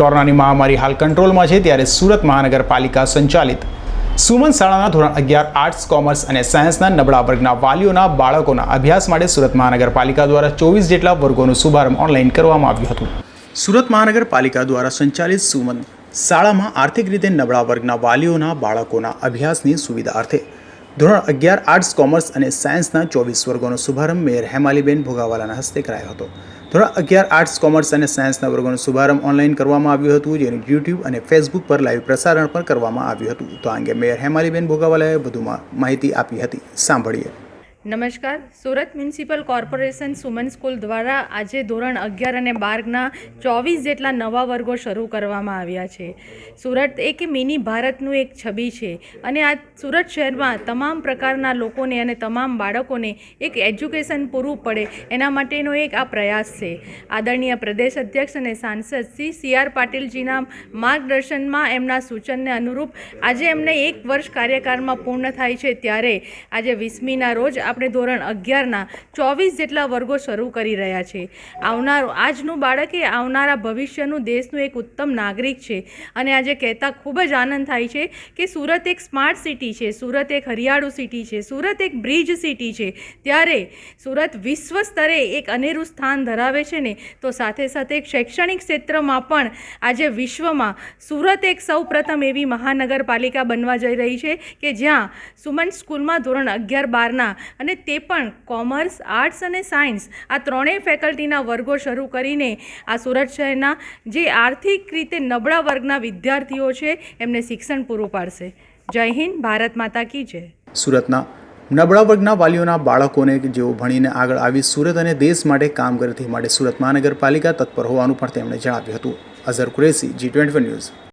કોરોનાની મહામારી હાલ કંટ્રોલમાં છે ત્યારે સુરત મહાનગરપાલિકા સંચાલિત સુમન શાળાના ધોરણ અગિયાર આર્ટ્સ કોમર્સ અને સાયન્સના નબળા વર્ગના વાલીઓના બાળકોના અભ્યાસ માટે સુરત મહાનગરપાલિકા દ્વારા ચોવીસ જેટલા વર્ગોનો શુભારંભ ઓનલાઈન કરવામાં આવ્યું હતું. સુરત મહાનગરપાલિકા દ્વારા સંચાલિત સુમન શાળામાં આર્થિક રીતે નબળા વર્ગના વાલીઓના બાળકોના અભ્યાસની સુવિધા અર્થે ધોરણ અગિયાર આર્ટ્સ કોમર્સ અને સાયન્સના ચોવીસ વર્ગોનો શુભારંભ મેયર હેમાલીબેન ભોગાવાલાના હસ્તે કરાયો હતો. ધોરણ અગિયાર આર્ટ્સ કોમર્સ અને સાયન્સના વર્ગોનો શુભારંભ ઓનલાઈન કરવામાં આવ્યું હતું, જેનું યુટ્યુબ અને ફેસબુક પર લાઈવ પ્રસારણ પણ કરવામાં આવ્યું હતું. તો આ અંગે મેયર હેમાલીબેન ભોગાવાલાએ વધુમાં માહિતી આપી હતી. સાંભળીએ. નમસ્કાર. Surat municipal corporation Suman school દ્વારા આજે ધોરણ અગિયાર અને બારના ચોવીસ જેટલા નવા વર્ગો શરૂ કરવામાં આવ્યા છે. સુરત એક મિની ભારતનું એક છબી છે અને આ સુરત શહેરમાં તમામ પ્રકારના લોકોને અને તમામ બાળકોને એક એજ્યુકેશન પૂરું પડે એના માટેનો એક આ પ્રયાસ છે. આદરણીય પ્રદેશ અધ્યક્ષ અને સાંસદ શ્રી સી આર પાટીલજીના માર્ગદર્શનમાં એમના સૂચનને અનુરૂપ આજે એમને એક વર્ષ કાર્યકાળમાં પૂર્ણ થાય છે ત્યારે આજે વીસમીના રોજ આપણે ધોરણ અગિયારના ચોવીસ જેટલા વર્ગો શરૂ કરી રહ્યા છે. આવનાર, આજનું બાળક એ આવનારા ભવિષ્યનું દેશનું એક ઉત્તમ નાગરિક છે અને આજે કહેતા ખૂબ જ આનંદ થાય છે કે સુરત એક સ્માર્ટ સિટી છે, સુરત એક હરિયાળું સિટી છે, સુરત એક બ્રિજ સિટી છે. ત્યારે સુરત વિશ્વ સ્તરે એક અનેરું સ્થાન ધરાવે છે ને, તો સાથે સાથે શૈક્ષણિક ક્ષેત્રમાં પણ આજે વિશ્વમાં સુરત એક સૌ પ્રથમ એવી મહાનગરપાલિકા બનવા જઈ રહી છે કે જ્યાં સુમન સ્કૂલમાં ધોરણ અગિયાર બારના અને તે પણ કોમર્સ, આર્ટ્સ અને સાયન્સ. આ ત્રણેય ફેકલ્ટીના વર્ગો શરૂ કરીને આ સુરત શહેરના જે આર્થિક રીતે નબળા વર્ગના વિદ્યાર્થીઓ છે, એમને શિક્ષણ પૂરું પાડશે. જય હિન્દ, ભારત માતા કી જય. સુરતના નબળા વર્ગના વાલીઓના બાળકોને જેઓ ભણીને આગળ આવી સુરત અને દેશ માટે કામ કરે તે માટે સુરત મહાનગરપાલિકા તત્પર હોવાનું પણ તેમણે જણાવ્યું હતું. Azhar Qureshi, G twenty news.